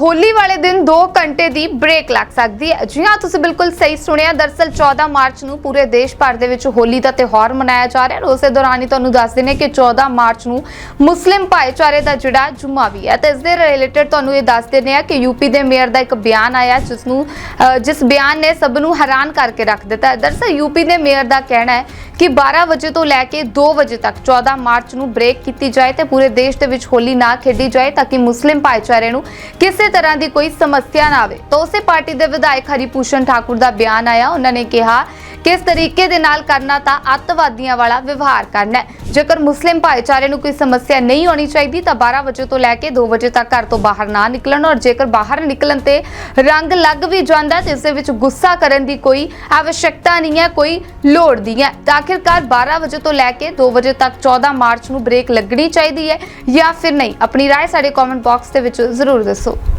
ਹੋਲੀ ਵਾਲੇ ਦਿਨ 2 ਘੰਟੇ ਦੀ ਬ੍ਰੇਕ ਲੱਗ ਸਕਦੀ ਹੈ। ਜੀ ਹਾਂ, ਤੁਸੀਂ ਬਿਲਕੁਲ ਸਹੀ ਸੁਣਿਆ। ਦਰਸਲ 14 ਮਾਰਚ ਨੂੰ ਪੂਰੇ ਦੇਸ਼ ਭਰ ਦੇ ਵਿੱਚ ਹੋਲੀ ਦਾ ਤਿਉਹਾਰ ਮਨਾਇਆ ਜਾ ਰਿਹਾ ਹੈ ਉਸੇ ਦੌਰਾਨ ਹੀ ਤੁਹਾਨੂੰ ਦੱਸ ਦਿੰਦੇ ਕਿ 14 ਮਾਰਚ ਨੂੰ ਮੁਸਲਿਮ ਭਾਈਚਾਰੇ ਦਾ ਜਿਹੜਾ ਜੁਮਾ ਵੀ ਹੈ। ਤੇ ਇਸ ਦੇ ਰਿਲੇਟਡ ਤੁਹਾਨੂੰ ਇਹ ਦੱਸ ਦਿੰਦੇ ਆ ਕਿ ਯੂਪੀ ਦੇ ਮੇਅਰ ਦਾ ਇੱਕ ਬਿਆਨ ਆਇਆ, ਜਿਸ ਨੂੰ ਜਿਸ ਬਿਆਨ ਨੇ ਸਭ ਨੂੰ ਹੈਰਾਨ ਕਰਕੇ ਰੱਖ ਦਿੱਤਾ ਹੈ। ਦਰਸਲ ਯੂਪੀ ਦੇ ਮੇਅਰ ਦਾ ਕਹਿਣਾ ਹੈ ਕਿ 12 ਵਜੇ ਤੋਂ ਲੈ ਕੇ 2 ਵਜੇ ਤੱਕ 14 ਮਾਰਚ ਨੂੰ ਬ੍ਰੇਕ ਕੀਤੀ ਜਾਏ ਤੇ ਪੂਰੇ ਦੇਸ਼ ਦੇ ਵਿੱਚ ਹੋਲੀ ਨਾ ਖੇਡੀ ਜਾਏ ਤਾਂ ਕਿ ਮੁਸਲਿਮ ਭਾਈਚਾਰੇ ਨੂੰ ਕਿਸੇ ਤਰ੍ਹਾਂ ਦੀ ਕੋਈ ਸਮੱਸਿਆ ਨਾ ਆਵੇ। ਤਾਂ ਉਸੇ ਪਾਰਟੀ ਦੇ ਵਿਧਾਇਕ ਹਰੀਪੂਸ਼ਨ ਠਾਕੁਰ ਦਾ ਬਿਆਨ ਆਇਆ। ਉਹਨਾਂ ਨੇ ਕਿਹਾ ਕਿਸ ਤਰੀਕੇ ਦੇ ਨਾਲ ਕਰਨਾ ਤਾਂ ਅੱਤਵਾਦੀਆਂ ਵਾਲਾ ਵਿਵਹਾਰ ਕਰਨਾ ਜੇਕਰ ਮੁਸਲਿਮ ਭਾਈਚਾਰੇ ਨੂੰ ਕੋਈ ਸਮੱਸਿਆ ਨਹੀਂ ਹੋਣੀ ਚਾਹੀਦੀ, ਤਾਂ 12 ਵਜੇ ਤੋਂ ਲੈ ਕੇ 2 ਵਜੇ ਤੱਕ ਘਰ ਤੋਂ ਬਾਹਰ ਨਾ ਨਿਕਲਣ। ਔਰ ਜੇਕਰ ਬਾਹਰ ਨਿਕਲਣ ਤੇ ਰੰਗ ਲੱਗ ਵੀ ਜਾਂਦਾ ਤੇ ਇਸ ਵਿੱਚ ਗੁੱਸਾ ਕਰਨ ਦੀ ਕੋਈ ਆਵਸ਼ਕਤਾ ਨਹੀਂ ਹੈ, ਕੋਈ ਲੋੜ ਨਹੀਂ ਹੈ। ਤਾਂ ਆਖਿਰਕਾਰ 12 ਵਜੇ ਤੋਂ ਲੈ ਕੇ 2 ਵਜੇ ਤੱਕ 14 ਮਾਰਚ ਨੂੰ ਬ੍ਰੇਕ ਲੱਗਣੀ ਚਾਹੀਦੀ ਹੈ ਜਾਂ ਫਿਰ ਨਹੀਂ। ਆਪਣੀ ਰਾਏ ਸਾਡੇ ਕਮੈਂਟ ਬਾਕਸ ਦੇ ਵਿੱਚ ਜ਼ਰੂਰ ਦੱਸੋ।